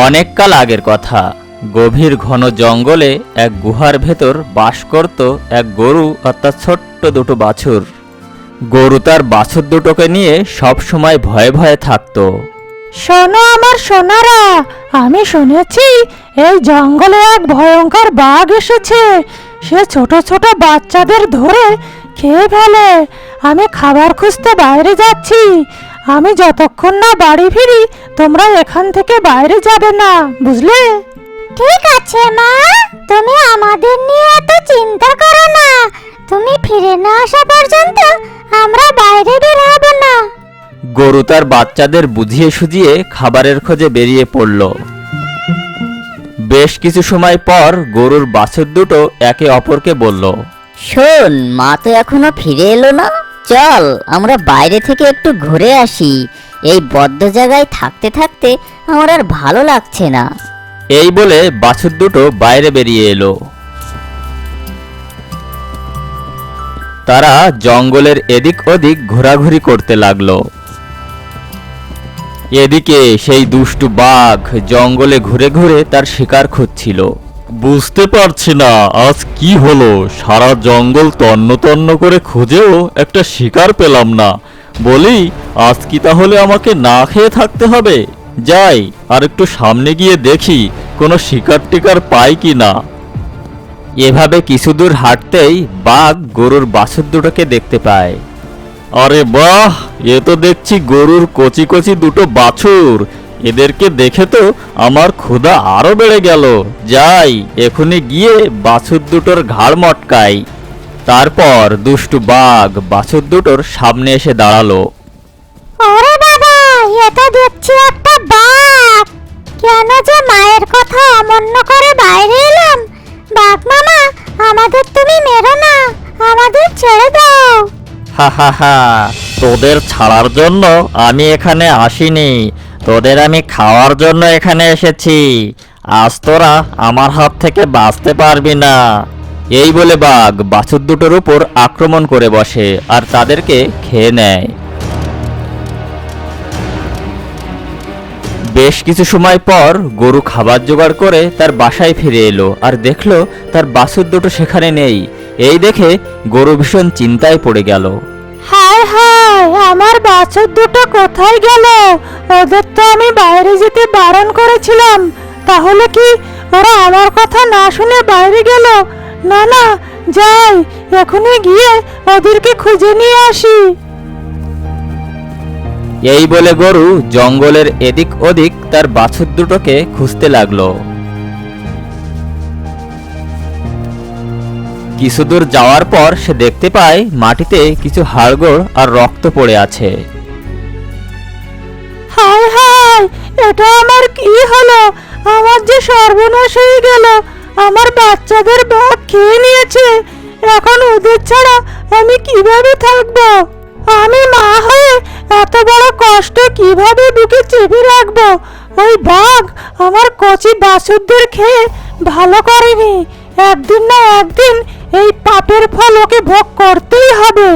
অনেক কাল আগের কথা। গভীর ঘন জঙ্গলে এক গুহার ভেতর বাস করত এক গরু অর্থাৎ ছোট্ট দুটো বাছুর। গরু তার বাছুর দুটোকে নিয়ে সব সময় ভয়ে ভয়ে থাকতো। শোনো আমার সোনারা, আমি শুনেছি এই জঙ্গলে এক ভয়ঙ্কর বাঘ এসেছে। সে ছোট ছোট বাচ্চাদের ধরে খেয়ে ফেলে। আমি খাবার খুঁজতে বাইরে যাচ্ছি। আমি যতক্ষণ না বাড়ি ফিরি তোমরা এখান থেকে বাইরে যাবে না বুঝলে? ঠিক আছে মা। তুমি আমাদের নিয়ে এত চিন্তা করো না। তুমি ফিরে না আসা পর্যন্ত আমরা বাইরে বের হব না। গরু তার বাচ্চাদের বুঝিয়ে সুঝিয়ে খাবারের খোঁজে বেরিয়ে পড়ল। বেশ কিছু সময় পর গরুর বাছুর দুটো একে অপরকে বলল শোন মা তো এখনও ফিরে এলো না। চল, আমরা বাইরে থেকে একটু ঘুরে আসি। এই বদ্ধ জায়গায় থাকতে থাকতে আমার আর ভালো লাগছে না। এই বলে বাছুর দুটো বাইরে বেরিয়ে এলো। তারা জঙ্গলের এদিক ওদিক ঘোরাঘুরি করতে লাগল। এদিকে সেই দুষ্টু বাঘ জঙ্গলে ঘুরে ঘুরে তার শিকার খুঁজছিল। বুঝতে পারছি না আজ কি হলো? সারা জঙ্গল তন্ন তন্ন করে খুঁজেও একটা শিকার পেলাম না। বলি আজ কি তাহলে আমাকে না খেয়ে থাকতে হবে? যাই আর একটু সামনে গিয়ে দেখি কোনো শিকার টিকার পাই কি না। এভাবে কিছু দূর হাঁটতেই বাঘ গরুর বাছুর দুটোকে দেখতে পায়। আরে বাহ! এ তো দেখছি গরুর কচি কচি দুটো বাছুর। এদেরকে দেখে তো আমার ক্ষুধা আরও বেড়ে গেল। যাই এখনই গিয়ে বাছুর দুটোর ঘাড় মটকাই। তারপর দুষ্টু বাঘ বাছুর দুটোর সামনে এসে দাঁড়াল। ওরে বাবা এটা দেখছি একটা বাঘ। কেন যে মায়ের কথা অমান্য করে বাইরে এলাম? বাঘ মামা আমাদের তুমি মেরো না আমাদের ছেড়ে দাও। হা হা হা তোদের ছাড়ার জন্য আমি এখানে আসিনি। তোদের আমি খাওয়ার জন্য এখানে এসেছি। আজ তোরা আমার হাত থেকে বাঁচতে পারবি না। এই বলে বাঘ বাছুর দুটোর উপর আক্রমণ করে বসে আর তাদেরকে খেয়ে নেয়। বেশ কিছু সময় পর গরু খাবার জোগাড় করে তার বাসায় ফিরে এলো আর দেখল তার বাছুর দুটো সেখানে নেই। এই দেখে গরু ভীষণ চিন্তায় পড়ে গেল। হায় হায় আমার বাছুর দুটো কোথায় গেল? ওদের তো আমি বাইরে যেতে বারণ করেছিলাম। তাহলে কি ওরা আমার কথা না শুনে বাইরে গেল? না না, যাই, এখনই গিয়ে ওদেরকে খুঁজে নিয়ে আসি। এই বলে গরু জঙ্গলের এদিক ওদিক তার বাছুর দুটোকে খুঁজতে লাগল। কিছু দূর যাওয়ার পর সে দেখতে পায় মাটিতে কিছু হাড়গোড় আর রক্ত পড়ে আছে। হায় হায়, এটা আমার কি হলো? আমার যে সর্বনাশ হয়ে গেল, আমার বাচ্চাদের বাঘ খেয়ে নিয়েছে। এখন ওদের ছাড়া আমি কীভাবে থাকব? আমি মা হয়ে এত বড় কষ্ট কীভাবে বুকে চেপে রাখব? ওই বাঘ আমার কচি বাছুরদের খেয়ে ভালো করেনি। একদিন না একদিন এই পাপের ফল ওকে ভোগ করতেই হবে।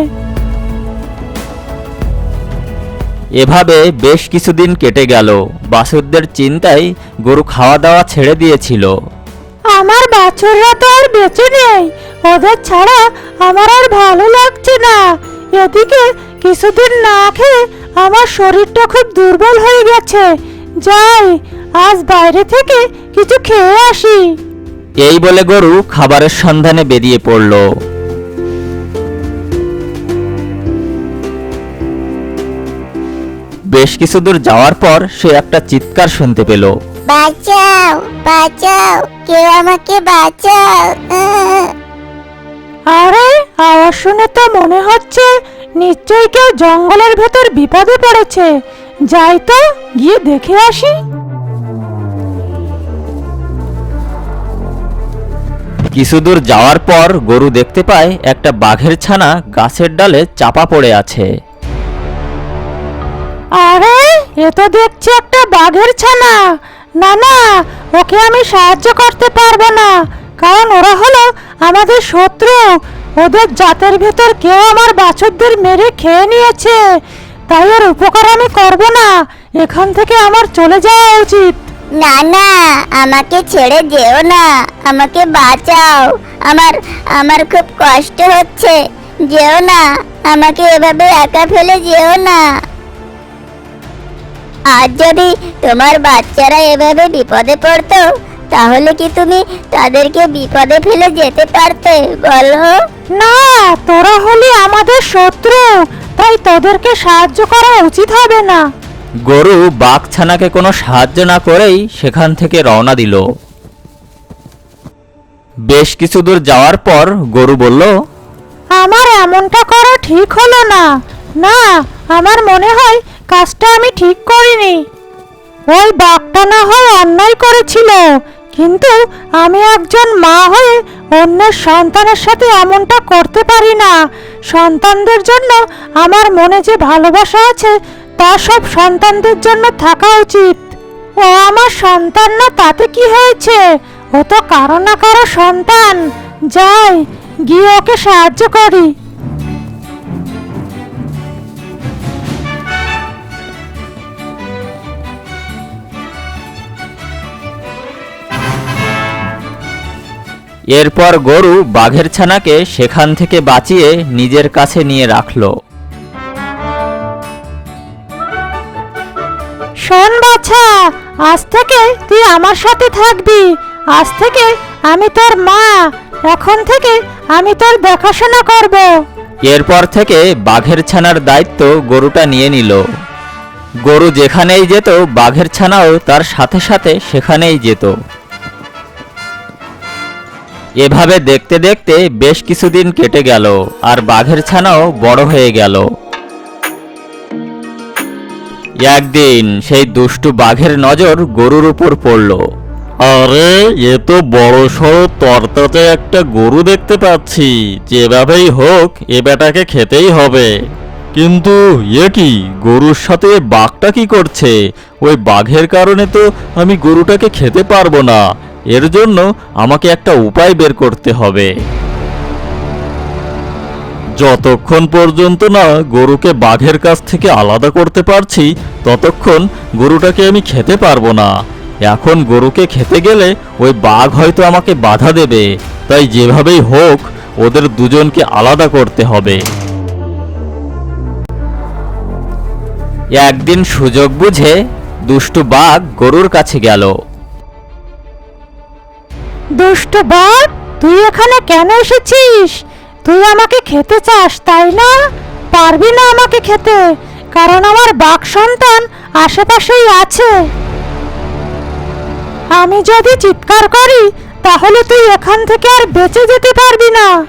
এভাবে বেশ কিছুদিন কেটে গেল। বাছুরদের চিন্তায় গরু খাওয়া দাওয়া ছেড়ে দিয়েছিল। আমার বাছুররা তো আর বেঁচে নেই। ওদের ছাড়া আমার আর ভালো লাগছে না। এদিকে কিছুদিন না খেয়ে আমার শরীরটা খুব দুর্বল হয়ে গেছে। যাই আজ বাইরে থেকে কিছু খেয়ে আসি। এই বলে গরু খাবারের সন্ধানে বেরিয়ে পড়ল। বেশ কিছু দূর যাওয়ার পর সে একটা চিৎকার শুনতে পেল। বাঁচাও বাঁচাও কেউ আমাকে বাঁচাও। আরে আওয়াজ শুনে তো মনে হচ্ছে নিশ্চয়ই কেউ জঙ্গলের ভেতর বিপদে পড়েছে। যাই তো গিয়ে দেখে আসি। কিছু দূর যাওয়ার পর গরু দেখতে পায় একটা বাঘের ছানা গাছের ডালে চাপা পড়ে আছে। আরে এ তো দেখছি একটা বাঘের ছানা। না না ওকে আমি সাহায্য করতে পারব না কারণ ওরা হলো আমাদের শত্রু। ওদের জাতের ভেতর কেউ আমার বাছুরদের মেরে খেয়ে নিয়েছে। তাই ওর উপকার আমি করব না এখান থেকে আমার চলে যাওয়া উচিত। না না আমাকে ছেড়ে যেও না। আমাকে বাঁচাও। আমার আমার খুব কষ্ট হচ্ছে। যেও না আমাকে এভাবে একা ফেলে যেও না। আর যদি তোমার বাচ্চারা এভাবে বিপদে পড়তো তাহলে কি তুমি তাদেরকে বিপদে ফেলে যেতে পারতে বলো? না তোরা হলে আমাদের শত্রু। তাই তোদেরকে সাহায্য করা উচিত হবে না। গরু বাঘছানাকে কোনো সাহায্য না করেই সেখান থেকে রওনা দিল। বেশ কিছু দূর যাওয়ার পর গরু বলল, আমার এমনটা করা ঠিক হলো না। না, আমার মনে হয় কাজটা আমি ঠিক করিনি। ওই বাঘটা না হয় অন্যায় করেছিল, কিন্তু আমি একজন মা হয়ে অন্যের সন্তানের সাথে এমনটা করতে পারি না। সন্তানদের জন্য আমার মনে যে ভালোবাসা আছে, তা সব সন্তানদের জন্য থাকা উচিত। ও আমার সন্তান না, তাতে কি হয়েছে? ও তো কারও না কারও সন্তান। যাই গিয়ে ওকে সাহায্য করি। এরপর গরু বাঘের ছানাকে সেখান থেকে বাঁচিয়ে নিজের কাছে নিয়ে রাখল। শোন বাছা আজ থেকে তুই আমার সাথে থাকবি। আজ থেকে আমি তোর মা। এখন থেকে আমি তোর দেখাশোনা করব। এরপর থেকে বাঘের ছানার দায়িত্ব গরুটা নিয়ে নিল। গরু যেখানেই যেত, বাঘের ছানাও তার সাথে সাথে সেখানেই যেত। এভাবে দেখতে দেখতে বেশ কিছুদিন কেটে গেল আর বাঘের ছানাও বড় হয়ে গেল। একদিন সেই দুষ্টু বাঘের নজর গরুর উপর পড়ল। আরে, এ তো বড় সড়ো তরতাতে একটা গরু দেখতে পাচ্ছি। যেভাবেই হোক, এ বেটাকে খেতেই হবে। কিন্তু এ কি, গরুর সাথে বাঘটা কি করছে? ওই বাঘের কারণে তো আমি গরুটাকে খেতে পারব না। এর জন্য আমাকে একটা উপায় বের করতে হবে। যতক্ষণ পর্যন্ত না গরুকে বাঘের কাছ থেকে আলাদা করতে পারছি, ততক্ষণ গরুটাকে আমি খেতে পারব না। এখন গরুকে খেতে গেলে ওই বাঘ হয়তো আমাকে বাধা দেবে। তাই যেভাবেই হোক, ওদের দুজনকে আলাদা করতে হবে। একদিন সুযোগ বুঝে দুষ্টু বাঘ গরুর কাছে গেল। দুষ্ট বাঘ, তুই এখানে কেন এসেছিস? তুই আমাকে খেতে চাস, তাই না? পারবি না আমাকে খেতে, কারণ আমার বাঘ সন্তান আশেপাশেই আছে। আমি যদি চিৎকার করি, তাহলে তুই এখান থেকে আর বেঁচে যেতে পারবি না।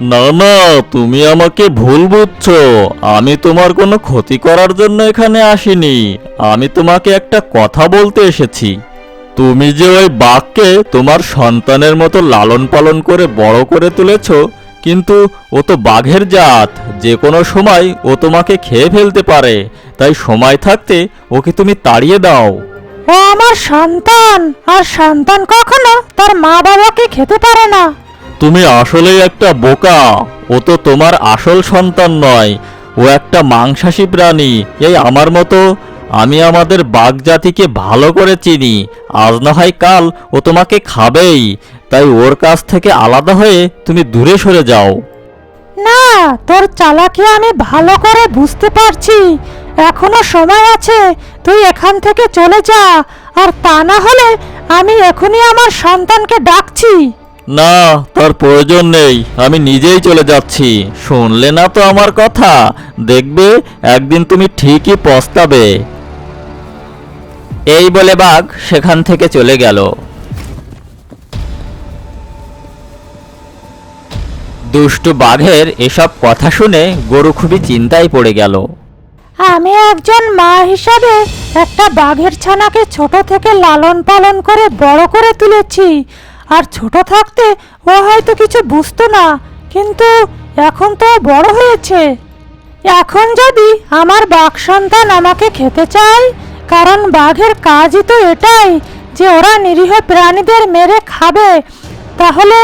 না না, তুমি আমাকে ভুল বুঝছ। আমি তোমার কোনো ক্ষতি করার জন্য এখানে আসিনি। আমি তোমাকে একটা কথা বলতে এসেছি। তুমি যে ওই বাঘকে তোমার সন্তানের মতো লালন পালন করে বড় করে তুলেছ, কিন্তু ও তো বাঘের জাত। যে কোনো সময় ও তোমাকে খেয়ে ফেলতে পারে। তাই সময় থাকতে ওকে তুমি তাড়িয়ে দাও। ও আমার সন্তান, আর সন্তান কখনো তার মা বাবাকে খেতে পারে না। তুমি আসলেই একটা বোকা। ও তো তোমার আসল সন্তান নয়। ও একটা মাংসাশী প্রাণী। এই আমার মতো আমি আমাদের বাঘ জাতিকে ভালো করে চিনি। আজ না হয় কাল ও তোমাকে খাবেই। তাই ওর কাছ থেকে আলাদা হয়ে তুমি দূরে সরে যাও। না, তোর চালাকি আমি ভালো করে বুঝতে পারছি। এখনও সময় আছে, তুই এখান থেকে চলে যা, আর তা না হলে আমি এখনই আমার সন্তানকে ডাকছি। না, তার প্রয়োজন নেই, আমি নিজেই চলে যাচ্ছি। শুনলে না তো আমার কথা, দেখবে একদিন তুমি ঠিকই পস্তাবে। এই বলে বাঘ সেখান থেকে চলে গেল। দুষ্টু বাঘের এসব কথা শুনে গরু খুবই চিন্তায় পড়ে গেল। আমি একজন মা হিসাবে একটা বাঘের ছানাকে ছোট থেকে লালন পালন করে বড় করে তুলেছি। আর ছোট থাকতে ও হয়তো কিছু বুঝতো না, কিন্তু এখন তো বড় হয়েছে। এখন যদি আমার বাঘ সন্তান আমাকে খেতে চায়, কারণ বাঘের কাজই তো এটাই যে ওরা নিরীহ প্রাণীদের মেরে খাবে, তাহলে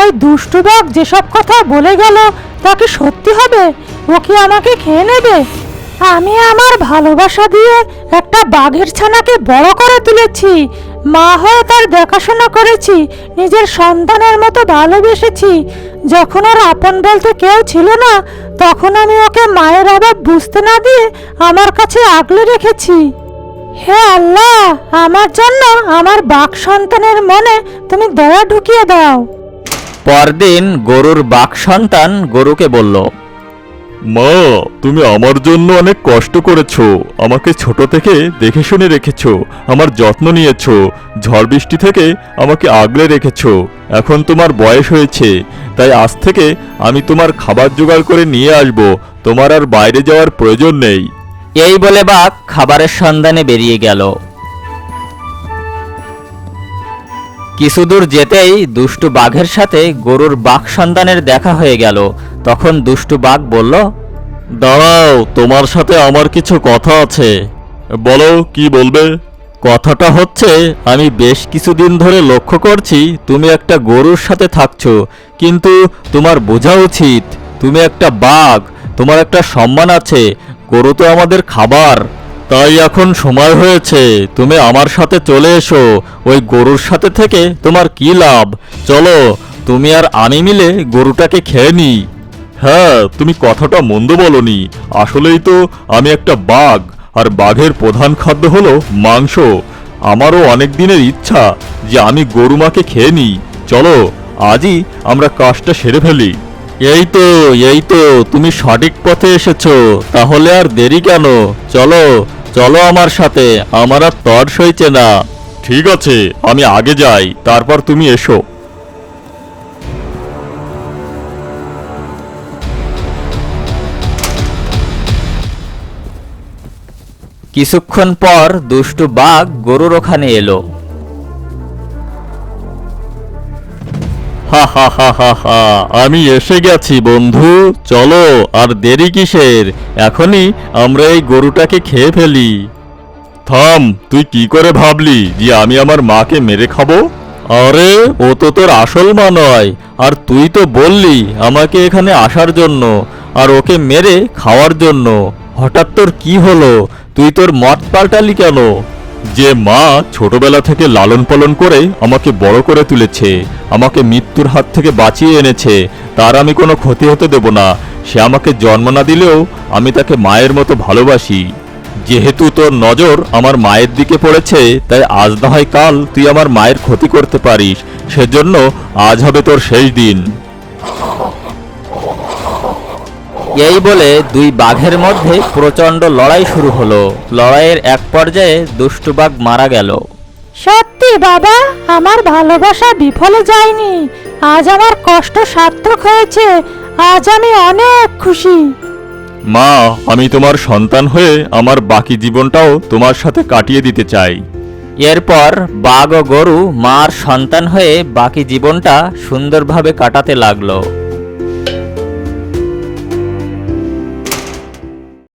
ওই দুষ্টু বাঘ যেসব কথা বলে গেল, তা কি সত্যি হবে? ও কি আমাকে খেয়ে নেবে? আমি আমার ভালোবাসা দিয়ে একটা বাঘের ছানাকে বড় করে তুলেছি। মা হয়ে তার দেখাশোনা করেছি, নিজের সন্তানের মতো ভালোবেসেছি। যখন ওর আপন বলতে কেউ ছিল না, তখন আমি ওকে মায়ের অভাব বুঝতে না দিয়ে আমার কাছে আগলে রেখেছি। হে আল্লাহ, আমার জন্য আমার বাঘ সন্তানের মনে তুমি দয়া ঢুকিয়ে দাও। পরদিন গরুর বাক সন্তান গরুকে বলল মা তুমি আমার জন্য অনেক কষ্ট করেছ। আমাকে ছোট থেকে দেখে শুনে রেখেছো আমার যত্ন নিয়েছো ঝড় বৃষ্টি থেকে আমাকে আগলে রেখেছো। এখন তোমার বয়স হয়েছে তাই আজ থেকে আমি তোমার খাবার জোগাড় করে নিয়ে আসব। তোমার আর বাইরে যাওয়ার প্রয়োজন নেই। এই বলে বাঘ খাবারের সন্ধানে বেরিয়ে গেল। কিছুদূর যেতেই দুষ্টু বাঘের সাথে গরুর বাঘ সন্তানের দেখা হয়ে গেল। তখন দুষ্টু বাঘ বলল দাঁড়াও তোমার সাথে আমার কিছু কথা আছে। বলো কি বলবে? কথাটা হচ্ছে আমি বেশ কিছুদিন ধরে লক্ষ্য করছি তুমি একটা গরুর সাথে থাকছো কিন্তু তোমার বোঝা উচিত। তুমি একটা বাঘ তোমার একটা সম্মান আছে গরু তো আমাদের খাবার। তাই এখন সময় হয়েছে, তুমি আমার সাথে চলে এসো। ওই গরুর সাথে থেকে তোমার কি লাভ? চলো, তুমি আর আমি মিলে গরুটাকে খেয়ে নিই হ্যাঁ তুমি কথাটা মন্দ বলনি। আসলেই তো আমি একটা বাঘ, আর বাঘের প্রধান খাদ্য হলো মাংস। আমারও অনেক দিনের ইচ্ছা যে আমি গরুমাকে খেয়ে নিই চলো, আজই আমরা কাজটা সেরে ফেলি। এই তো এই তো, তুমি সঠিক পথে এসেছ, তাহলে আর দেরি কেন? চলো চলো আমার সাথে, আমার আর তর সইছে না। ঠিক আছে, আমি আগে যাই, তারপর তুমি এসো। কিছুক্ষণ পর দুষ্টু বাঘ গরুর ওখানে এলো। হা হা হা হা হা। আমি এসে গেছি, বন্ধু। চলো, আর দেরি কিসের? এখনই আমরা এই গরুটাকে খেয়ে ফেলি। থাম, তুই কি করে ভাবলি যে আমি আমার মাকে মেরে খাব? আরে, ও তো তোর আসল মা নয়। আর তুই তো বললি আমাকে এখানে আসার জন্য, আর ওকে মেরে খাওয়ার জন্য। হঠাৎ তোর কি হলো? তুই তোর মত পাল্টালি কেন? যে মা ছোটবেলা থেকে লালন পালন করে আমাকে বড় করে তুলেছে, আমাকে মৃত্যুর হাত থেকে বাঁচিয়ে এনেছে, তার আমি কোনো ক্ষতি হতে দেব না। সে আমাকে জন্ম না দিলেও আমি তাকে মায়ের মতো ভালোবাসি। যেহেতু তোর নজর আমার মায়ের দিকে পড়েছে, তাই আজ না হয় কাল তুই আমার মায়ের ক্ষতি করতে পারিস। সেজন্য আজ হবে তোর শেষ দিন। এই বলে দুই বাঘের মধ্যে প্রচণ্ড লড়াই শুরু হলো। লড়াইয়ের এক পর্যায়ে দুষ্টু বাঘ মারা গেল। সত্যি বাবা আমার ভালোবাসা বিফলে যায়নি। আজ আমার কষ্ট সার্থক হয়েছে। আজ আমি অনেক খুশি। মা আমি তোমার সন্তান হয়ে আমার বাকি জীবনটাও তোমার সাথে কাটিয়ে দিতে চাই। এরপর বাঘ ও গরু মার সন্তান হয়ে বাকি জীবনটা সুন্দরভাবে কাটাতে লাগল।